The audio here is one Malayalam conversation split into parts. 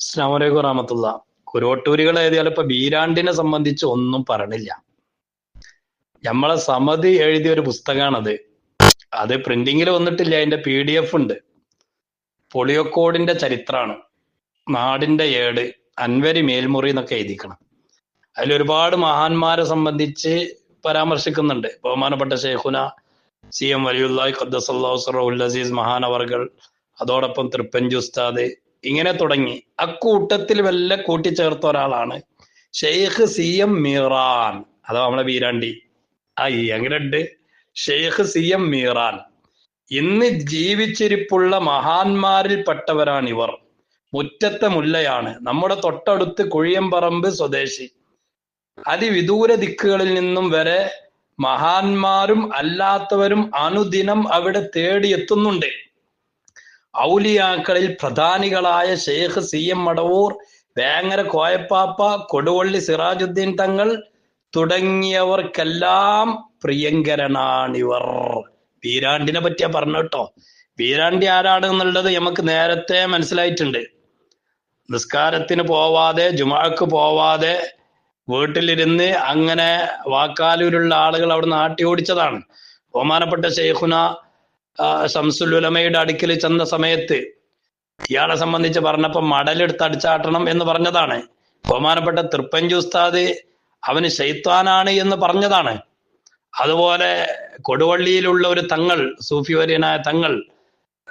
അസ്സാം വലൈക്കും റഹമത്തുള്ള കുരോട്ടൂരികൾ എഴുതിയാൽ ഇപ്പൊ ബീരാണ്ടിനെ സംബന്ധിച്ച് ഒന്നും പറഞ്ഞില്ല നമ്മളെ സമതി എഴുതിയ ഒരു പുസ്തകമാണത് അത് പ്രിന്റിങ്ങിൽ വന്നിട്ടില്ല അതിന്റെ പി ഡി എഫ് ഉണ്ട്. പൊളിയക്കോടിന്റെ ചരിത്രമാണ് നാടിന്റെ ഏട് അൻവരി മേൽമുറി എന്നൊക്കെ എഴുതിക്കണം. അതിൽ ഒരുപാട് മഹാന്മാരെ സംബന്ധിച്ച് പരാമർശിക്കുന്നുണ്ട്. ബഹുമാനപ്പെട്ട ഷെയ്ഖുന സി എം വലിയുല്ലാഹി ഖദ്ദസല്ലാഹുൽ അസീസ് മഹാനവർകൾ അതോടൊപ്പം തൃപ്പഞ്ചു ഇങ്ങനെ തുടങ്ങി. അക്കൂട്ടത്തിൽ വല്ല കൂട്ടിച്ചേർത്ത ഒരാളാണ്. Sheikh C M Meeran. അഥവാ നമ്മളെ വീരാണ്ടി. ആ ഈ എങ്ങനെയുണ്ട് ഷെയ്ഖ് സി എം മീറാൻ. ഇന്ന് ജീവിച്ചിരിപ്പുള്ള മഹാന്മാരിൽപ്പെട്ടവരാണ് ഇവർ. മുറ്റത്തെ മുല്ലയാണ്. നമ്മുടെ തൊട്ടടുത്ത് കുഴിയമ്പറമ്പ് സ്വദേശി. അതിവിദൂര ദിക്കുകളിൽ നിന്നും വരെ മഹാന്മാരും അല്ലാത്തവരും അനുദിനം അവിടെ തേടിയെത്തുന്നുണ്ട്. ഔലിയാക്കളിൽ പ്രധാനികളായ ഷെയ്ഖ് സി എം മടവൂർ വേങ്ങര കോയപ്പാപ്പ കൊടുവള്ളി സിറാജുദ്ദീൻ തങ്ങൾ തുടങ്ങിയവർക്കെല്ലാം പ്രിയങ്കരനാണിവർ. വീരാണ്ടിനെ പറ്റിയാ പറഞ്ഞു കേട്ടോ. വീരാണ്ടി ആരാണ് എന്നുള്ളത് നമുക്ക് നേരത്തെ മനസ്സിലായിട്ടുണ്ട്. നിസ്കാരത്തിന് പോവാതെ ജുമാക്ക് പോവാതെ വീട്ടിലിരുന്ന് അങ്ങനെ വാക്കാലൂരുള്ള ആളുകൾ അവിടെ നാട്ടി ഓടിച്ചതാണ് ബഹുമാനപ്പെട്ട ഷെയ്ഖുന ഷംസുലുലമയുടെ അടുക്കൽ ചെന്ന സമയത്ത് ഇയാളെ സംബന്ധിച്ച് പറഞ്ഞപ്പോൾ മടലെടുത്ത് അടിച്ചാട്ടണം എന്ന് പറഞ്ഞതാണ്. ബഹുമാനപ്പെട്ട തൃപ്പഞ്ചു ഉസ്താദ് അവന് ശൈത്വാനാണ് എന്ന് പറഞ്ഞതാണ്. അതുപോലെ കൊടുവള്ളിയിലുള്ള ഒരു തങ്ങൾ സൂഫിവര്യനായ തങ്ങൾ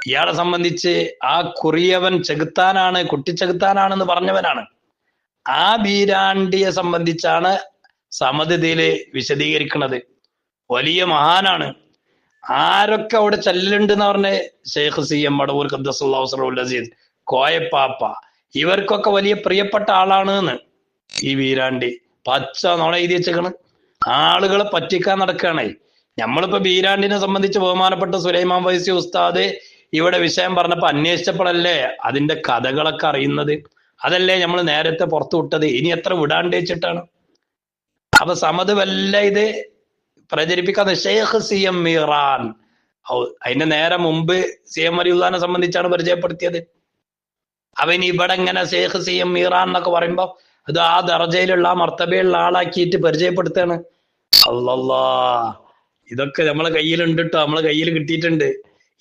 ഇയാളെ സംബന്ധിച്ച് ആ കുറിയവൻ ചെകുത്താനാണ് കുട്ടിച്ചെകുത്താനാണെന്ന് പറഞ്ഞവനാണ്. ആ ബീരാണ്ടിയെ സംബന്ധിച്ചാണ് സമതിഥിയിൽ വിശദീകരിക്കുന്നത്. വലിയ മഹാനാണ്. ആരൊക്കെ അവിടെ ചെല്ലുണ്ട് എന്ന് പറഞ്ഞ? ഷെയ്ഖ് സി എം മടവൂർ ഖദ്ദസുല്ലാഹുൽ അസീസ് കോയപ്പാപ്പ. ഇവർക്കൊക്കെ വലിയ പ്രിയപ്പെട്ട ആളാണ് എന്ന് ഈ വീരാണ്ടി പച്ച നോളെ എഴുതി വെച്ചേക്കണ്. ആളുകളെ പറ്റിക്കാൻ നടക്കുകയാണേ നമ്മളിപ്പോ ബീരാണ്ടിനെ സംബന്ധിച്ച് ബഹുമാനപ്പെട്ട സുലൈമാൻ വൈസി ഉസ്താദ് ഇവിടെ വിഷയം പറഞ്ഞപ്പോ അന്വേഷിച്ചപ്പോഴല്ലേ അതിന്റെ കഥകളൊക്കെ അറിയുന്നത്. അതല്ലേ നമ്മൾ നേരത്തെ പുറത്തു വിട്ടത്. ഇനി എത്ര വിടാണ്ടേച്ചിട്ടാണ് അപ്പൊ സമത് വല്ല ഇത്. പ്രചരിപ്പിക്കാന്ന് ഷെയ്ഖ് സി എം മീറാൻ. അതിന്റെ നേരെ മുമ്പ് സി എം അലിയുല്ലാനെ സംബന്ധിച്ചാണ് പരിചയപ്പെടുത്തിയത്. അവൻ ഇവിടെ ഇങ്ങനെ ഷെയ്ഖ് സി എം മീറാൻ എന്നൊക്കെ പറയുമ്പോ അത് ആ ദർജയിലുള്ള ആ മർത്തബയുള്ള ആളാക്കിയിട്ട് പരിചയപ്പെടുത്താണ്. അല്ലല്ലാ ഇതൊക്കെ നമ്മളെ കയ്യിലുണ്ട് കേട്ടോ നമ്മളെ കയ്യിൽ കിട്ടിയിട്ടുണ്ട്.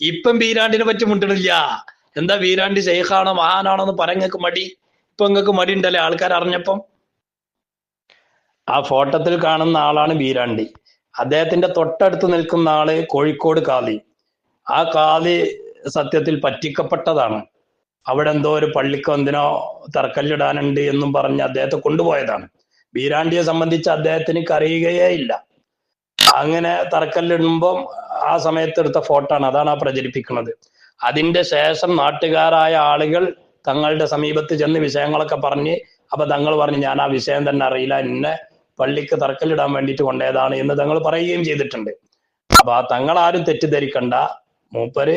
ഇപ്പം വീരാണ്ടിനെ പറ്റി മുണ്ടണില്ല എന്താ വീരാണ്ടി ഷെയ്ഖാണോ മഹാനാണോ എന്ന് മടി? ഇപ്പൊ നിങ്ങൾക്ക് മടി ഉണ്ടല്ലേ ആൾക്കാർ അറിഞ്ഞപ്പം ആ ഫോട്ടോത്തിൽ കാണുന്ന ആളാണ് വീരാണ്ടി അദ്ദേഹത്തിന്റെ തൊട്ടടുത്ത് നിൽക്കുന്ന ആൾ കോഴിക്കോട് കാളി. ആ കാളി സത്യത്തിൽ പറ്റിക്കപ്പെട്ടതാണ്. അവിടെ എന്തോ ഒരു പള്ളിക്കോ എന്തിനോ തറക്കല്ലിടാനുണ്ട് എന്നും പറഞ്ഞ് അദ്ദേഹത്തെ കൊണ്ടുപോയതാണ്. ബീരാണ്ടിയെ സംബന്ധിച്ച് അദ്ദേഹത്തിന് അറിയുകയേ ഇല്ല. അങ്ങനെ തറക്കല്ലിടുമ്പം ആ സമയത്ത് എടുത്ത ഫോട്ടോ ആണ് അതാണ് ആ പ്രചരിപ്പിക്കുന്നത്. അതിന്റെ ശേഷം നാട്ടുകാരായ ആളുകൾ തങ്ങളുടെ സമീപത്ത് ചെന്ന് വിഷയങ്ങളൊക്കെ പറഞ്ഞ് അപ്പൊ തങ്ങൾ പറഞ്ഞു ഞാൻ ആ വിഷയം തന്നെ അറിയില്ല എന്നെ പള്ളിക്ക് തറക്കല്ലിടാൻ വേണ്ടിയിട്ട് കൊണ്ടേതാണ് എന്ന് തങ്ങൾ പറയുകയും ചെയ്തിട്ടുണ്ട്. അപ്പൊ ആ തങ്ങൾ ആരും തെറ്റിദ്ധരിക്കണ്ട. മൂപ്പര്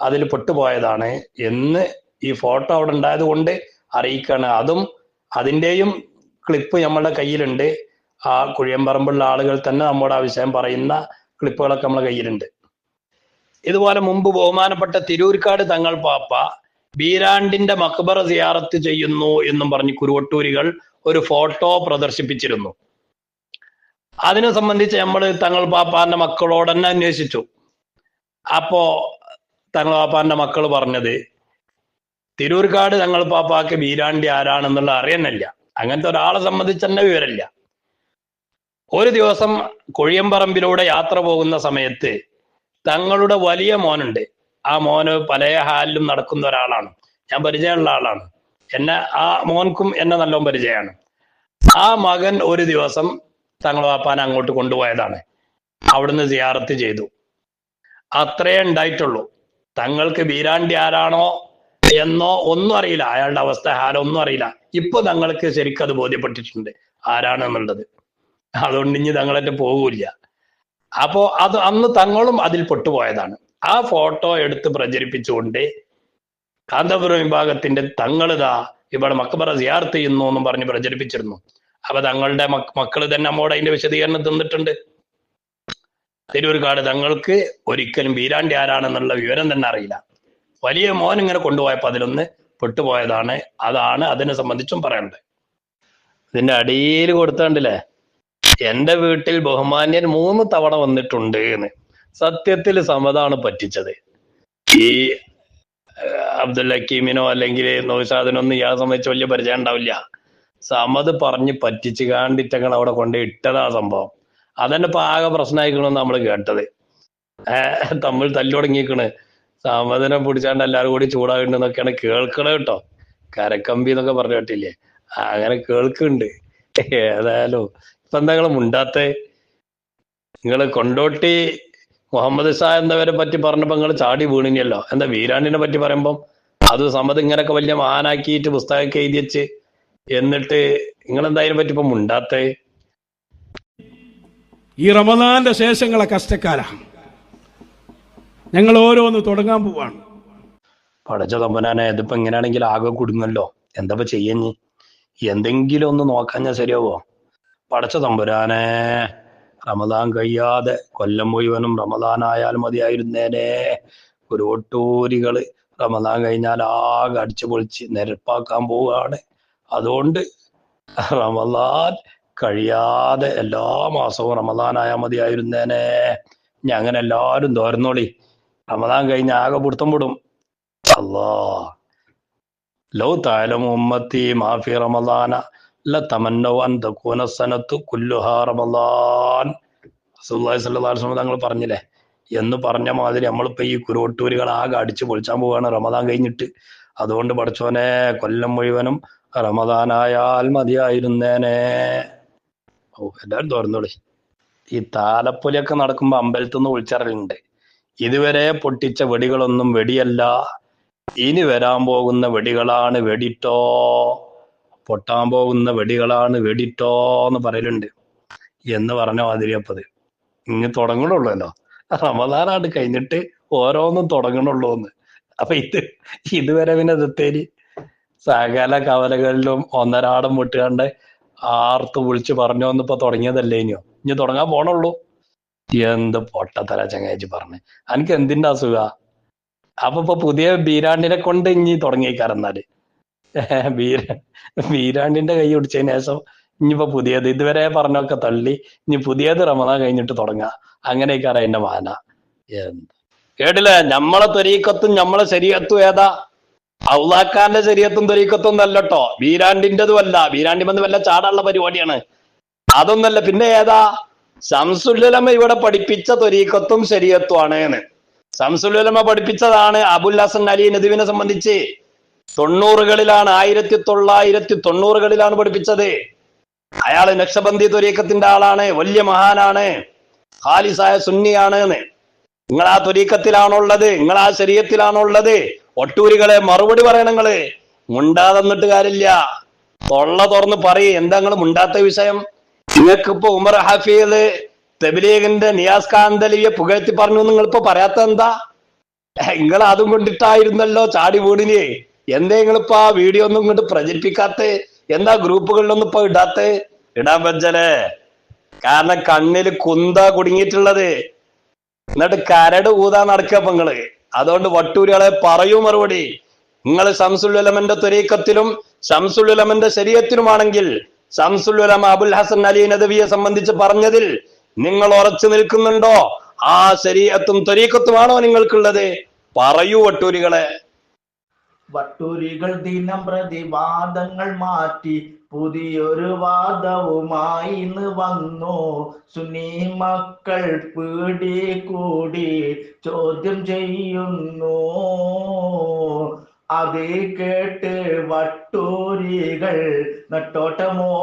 അതിൽ പെട്ടുപോയതാണ് എന്ന് ഈ ഫോട്ടോ അവിടെ ഉണ്ടായത് കൊണ്ട് അറിയിക്കാണ്. അതും അതിന്റെയും ക്ലിപ്പ് നമ്മളുടെ കയ്യിലുണ്ട്. ആ കുഴിയമ്പറമ്പുള്ള ആളുകൾ തന്നെ നമ്മുടെ ആ വിഷയം പറയുന്ന ക്ലിപ്പുകളൊക്കെ നമ്മളെ കയ്യിലുണ്ട്. ഇതുപോലെ മുമ്പ് ബഹുമാനപ്പെട്ട തിരൂർക്കാട് തങ്ങൾ പാപ്പ ബീരാണ്ടിന്റെ മക്ബറ സിയാറത്ത് ചെയ്യുന്നു എന്നും പറഞ്ഞ് കുരുവട്ടൂരികൾ ഒരു ഫോട്ടോ പ്രദർശിപ്പിച്ചിരുന്നു. അതിനെ സംബന്ധിച്ച് നമ്മൾ തങ്ങൾ പാപ്പാന്റെ മക്കളോട് തന്നെ അന്വേഷിച്ചു. അപ്പോ തങ്ങൾ പാപ്പാന്റെ മക്കൾ പറഞ്ഞത് തിരൂർക്കാട് തങ്ങൾ പാപ്പാക്ക് വീരാണ്ടി ആരാണെന്നുള്ള അറിയുന്നില്ല. അങ്ങനത്തെ ഒരാളെ സംബന്ധിച്ച് തന്നെ വിവരമില്ല. ഒരു ദിവസം കൊഴിയമ്പറമ്പിലൂടെ യാത്ര പോകുന്ന സമയത്ത് തങ്ങളുടെ വലിയ മോനുണ്ട്. ആ മോന് പല ഹാലിലും നടക്കുന്ന ഒരാളാണ്. ഞാൻ പരിചയമുള്ള ആളാണ്. എന്നെ ആ മോൻക്കും എന്നെ നല്ലോണം പരിചയമാണ്. ആ മകൻ ഒരു ദിവസം തങ്ങൾ വാപ്പാൻ അങ്ങോട്ട് കൊണ്ടുപോയതാണ്. അവിടുന്ന് സിയാറത്ത് ചെയ്തു. അത്രേ ഉണ്ടായിട്ടുള്ളൂ. തങ്ങൾക്ക് വീരാണ്ടി ആരാണോ എന്നോ ഒന്നും അറിയില്ല. അയാളുടെ അവസ്ഥ ആരോ ഒന്നും അറിയില്ല. ഇപ്പൊ തങ്ങൾക്ക് ശരിക്കും അത് ബോധ്യപ്പെട്ടിട്ടുണ്ട്. ആരാണെന്നുള്ളത്. അതുകൊണ്ട് ഇനി തങ്ങളായിട്ട് പോകൂല അപ്പോ അത് അന്ന് തങ്ങളും അതിൽ പെട്ടുപോയതാണ്. ആ ഫോട്ടോ എടുത്ത് പ്രചരിപ്പിച്ചുകൊണ്ട് കാന്തപുരം വിഭാഗത്തിന്റെ തങ്ങളിതാ ഇവിടെ മക്കബറ സിയാർത്ത് ചെയ്യുന്നു എന്നും പറഞ്ഞ് പ്രചരിപ്പിച്ചിരുന്നു. അപ്പൊ തങ്ങളുടെ മക്കൾ തന്നെ നമ്മോട് അതിന്റെ വിശദീകരണം തന്നിട്ടുണ്ട്. തിരൂർക്കാട് തങ്ങൾക്ക് ഒരിക്കലും വീരാണ്ടി ആരാണെന്നുള്ള വിവരം തന്നെ അറിയില്ല. വലിയ മോൻ ഇങ്ങനെ കൊണ്ടുപോയപ്പോ അതിലൊന്ന് പെട്ടുപോയതാണ്. അതാണ് അതിനെ സംബന്ധിച്ചും പറയേണ്ടത്. ഇതിന്റെ അടിയിൽ കൊടുത്തണ്ടില്ലേ? എന്റെ വീട്ടിൽ ബഹുമാന്യൻ മൂന്ന് തവണ വന്നിട്ടുണ്ട് എന്ന്. സത്യത്തിൽ സമതാണ് പറ്റിച്ചത്. ഈ അബ്ദുൽ ഹക്കീമിനോ അല്ലെങ്കിൽ നൗഷാദിനോ ഒന്നും ഇയാളെ സംബന്ധിച്ച് വലിയ പരിചയം ഉണ്ടാവില്ല. സമത് പറഞ്ഞ് പറ്റിച്ച് കാണ്ടിട്ടങ്ങൾ അവിടെ കൊണ്ട് ഇട്ടതാ സംഭവം. അതന്നെ ഇപ്പൊ ആകെ പ്രശ്നമായിക്കണമെന്ന് നമ്മൾ കേട്ടത്. ഏഹ് തമ്മിൽ തല്ലുടങ്ങിക്കണ് സമതിനെ പിടിച്ചാണ്ട് എല്ലാവരും കൂടി ചൂടാകണ്ടെന്നൊക്കെയാണ് കേൾക്കണത് കേട്ടോ. കരക്കമ്പി എന്നൊക്കെ പറഞ്ഞു കേട്ടില്ലേ? അങ്ങനെ കേൾക്കുന്നുണ്ട് ഏതായാലും ഇപ്പൊ എന്താ മുണ്ടാത്തെ? നിങ്ങൾ കൊണ്ടോട്ടി മുഹമ്മദ് ഷാ എന്നവരെ പറ്റി പറഞ്ഞപ്പോ നിങ്ങൾ ചാടി വീണിനല്ലോ. എന്താ വീരാണ്ടിനെ പറ്റി പറയുമ്പം? അത് സമത് ഇങ്ങനൊക്കെ വലിയ മഹാനാക്കിയിട്ട് പുസ്തകമൊക്കെ എഴുതി വെച്ച് എന്നിട്ട് നിങ്ങൾ എന്തായാലും പറ്റിപ്പോ പറ്റി മുണ്ടാത്തേ? ഈ റമദാന്റെ ശേഷങ്ങളെ കഷ്ടക്കാര. ഞങ്ങൾ ഓരോന്ന് തുടങ്ങാൻ പോവാണ്. പടച്ച തമ്പനാനെ ഇതിപ്പോ ഇങ്ങനെയാണെങ്കിൽ ആകെ കുടുങ്ങല്ലോ എന്താ ചെയ്യഞ്ഞ് ചെയ്യഞ്ഞി എന്തെങ്കിലും ഒന്ന് നോക്കാഞ്ഞാ ശരിയാവോ? പടച്ച തമ്പുരാനെ റമദാൻ കഴിയാതെ കൊല്ലം മുഴുവനും റമദാൻ ആയാൽ മതിയായിരുന്നേനെ. ഒരു ഒട്ടൂരികൾ റമദാൻ കഴിഞ്ഞാൽ ആകെ അടിച്ചു പൊളിച്ച് നിരപ്പാക്കാൻ പോവുകയാണ് അതുകൊണ്ട് റമദാൻ കഴിയാതെ എല്ലാ മാസവും റമദാനായാൽ മതിയായിരുന്നേനെ. ഇനി അങ്ങനെ എല്ലാവരും തോർന്നോളി റമദാൻ കഴിഞ്ഞ ആകെ പിടുത്തം വിടും. അല്ലാ. ലോ താലം ഉമ്മത്തി മാഫി റമദാന സനത്തു കുല്ലുഹാ റമദാൻ. അലൈഹി വസല്ലം തങ്ങൾ പറഞ്ഞില്ലേ? എന്ന് പറഞ്ഞ മാതിരി നമ്മളിപ്പോ ഈ കുരുവട്ടൂരുകൾ ആകെ അടിച്ചു പൊളിച്ചാൻ പോവാണ് റമദാൻ കഴിഞ്ഞിട്ട്. അതുകൊണ്ട് പഠിച്ചോനെ കൊല്ലം മുഴുവനും റമദാനായാൽ മതിയായിരുന്നേനെ. ഓ എല്ലാവരും തുറന്നോളി. ഈ താലപ്പൊലിയൊക്കെ നടക്കുമ്പോൾ അമ്പലത്തിൽ നിന്ന് വിളിച്ചറിയുന്നുണ്ട് ഇതുവരെ പൊട്ടിച്ച വെടികളൊന്നും വെടിയല്ല. ഇനി വരാൻ പോകുന്ന വെടികളാണ് വെടിട്ടോ. പൊട്ടാൻ പോകുന്ന വെടികളാണ് വെടിട്ടോ എന്ന് പറയലുണ്ട്. എന്ന് പറഞ്ഞ മാതിരിയപ്പത് ഇനി തുടങ്ങണുള്ളല്ലോ റമദാനാണ് കഴിഞ്ഞിട്ട് ഓരോന്നും തുടങ്ങണുള്ളൂ എന്ന് അപ്പൊ ഇത് ഇതുവരെ പിന്നെ ദത്തേരി സകല കവലകളിലും ഒന്നരാടം വിട്ടുകണ്ട് ആർത്ത് വിളിച്ച് പറഞ്ഞു ഇപ്പൊ തുടങ്ങിയതല്ലേ ഇനിയോ? ഇനി തുടങ്ങാൻ പോണുള്ളൂ. എന്ത് പൊട്ടത്തല ചങ്ങാച്ചി പറഞ്ഞു. എനിക്ക് എന്തിന്റെ അസുഖ? അപ്പൊ ഇപ്പൊ പുതിയ ബീരാണ്ടിനെ കൊണ്ട് ഇനി തുടങ്ങിയേക്കാരെന്നാൽ. ബീര ബീരാണ്ടിന്റെ കൈ പിടിച്ചതിന് ശേഷം ഇനിയിപ്പോ പുതിയത് ഇതുവരെ പറഞ്ഞൊക്കെ തള്ളി ഇനി പുതിയത് റമദാൻ കഴിഞ്ഞിട്ട് തുടങ്ങാ. അങ്ങനെയൊക്കെയാണ് എന്റെ മാന. എന്ത്? കേട്ടില്ലേ? നമ്മളെ തൊരീക്കത്തും നമ്മളെ ശരീരത്തും ഏതാ? ഔലാക്കാന്റെ ശരീരത്തും തൊരീക്കത്തും അല്ലട്ടോ ബീരാണ്ടിന്റെതും അല്ല ബീരാണ്ടി വന്ന് വല്ല ചാടാനുള്ള പരിപാടിയാണ്. അതൊന്നല്ല. പിന്നെ ഏതാ? ശംസുല്ലമ ഇവിടെ പഠിപ്പിച്ച തൊരീക്കത്തും ശരീരത്തുമാണ് എന്ന് ശംസുല്ലമ പഠിപ്പിച്ചതാണ് അബുൽ ഹസൻ അലി നദീവിനെ സംബന്ധിച്ച്. തൊണ്ണൂറുകളിലാണ് ആയിരത്തി തൊള്ളായിരത്തി തൊണ്ണൂറുകളിലാണ് പഠിപ്പിച്ചത്. അയാൾ നക്ഷബന്ധി തൊരീക്കത്തിന്റെ ആളാണ് വലിയ മഹാനാണ് ഖാലിസായ സുന്നിയാണ് എന്ന് നിങ്ങൾ ആ തൊരീക്കത്തിലാണുള്ളത് നിങ്ങൾ ആ ശരീരത്തിലാണുള്ളത്. ഒട്ടൂരികളെ മറുപടി പറയണങ്ങൾ മുണ്ടാതെന്നിട്ട് കാര്യമില്ല. തൊള്ള തുറന്ന് പറയും. എന്താ നിങ്ങൾ മുണ്ടാത്ത വിഷയം? നിങ്ങൾക്ക് ഇപ്പൊ ഉമർ ഹഫീദ് തെബിലീഗിന്റെ നിയാസ് കാന്തലിയെ പുകഴ്ത്തി പറഞ്ഞു നിങ്ങൾ നിങ്ങളിപ്പോ പറയാത്ത എന്താ? നിങ്ങൾ അതും കൊണ്ടിട്ടായിരുന്നല്ലോ ചാടി വീടിന് എന്തേ നിങ്ങളിപ്പോ ആ വീഡിയോ ഒന്നും ഇങ്ങോട്ട് പ്രചരിപ്പിക്കാത്ത? എന്താ ഗ്രൂപ്പുകളിലൊന്നും ഇപ്പൊ ഇടാത്ത? ഇടാൻ പറ്റലേ കാരണം കണ്ണിൽ കുന്ത കുടുങ്ങിയിട്ടുള്ളത്. എന്നിട്ട് കരട് ഊതാ നടക്കുക ഇപ്പൊ നിങ്ങൾ. അതുകൊണ്ട് വട്ടൂരികളെ പറയൂ മറുപടി. നിങ്ങൾ ശംസുലമന്റെ ത്വരീക്കത്തിലും ശംസുലമന്റെ ശരീരത്തിലുമാണെങ്കിൽ ശംസുലമ അബുൽ ഹസൻ അലി നദവിയെ സംബന്ധിച്ച് പറഞ്ഞതിൽ നിങ്ങൾ ഉറച്ചു നിൽക്കുന്നുണ്ടോ? ആ ശരീരത്തും ത്വരീക്കത്തുമാണോ നിങ്ങൾക്കുള്ളത്? പറയൂ വട്ടൂരികളെ. വട്ടൂരികൾ ദിനം പ്രതിവാദങ്ങൾ മാറ്റി പുതിയൊരു വാദവുമായി വന്നു. സുനി മക്കൾ പീടി കൂടി ചോദ്യം ചെയ്യുന്നു. അത് കേട്ട് വട്ടൂരികൾ നെട്ടോട്ടമോടുന്നു.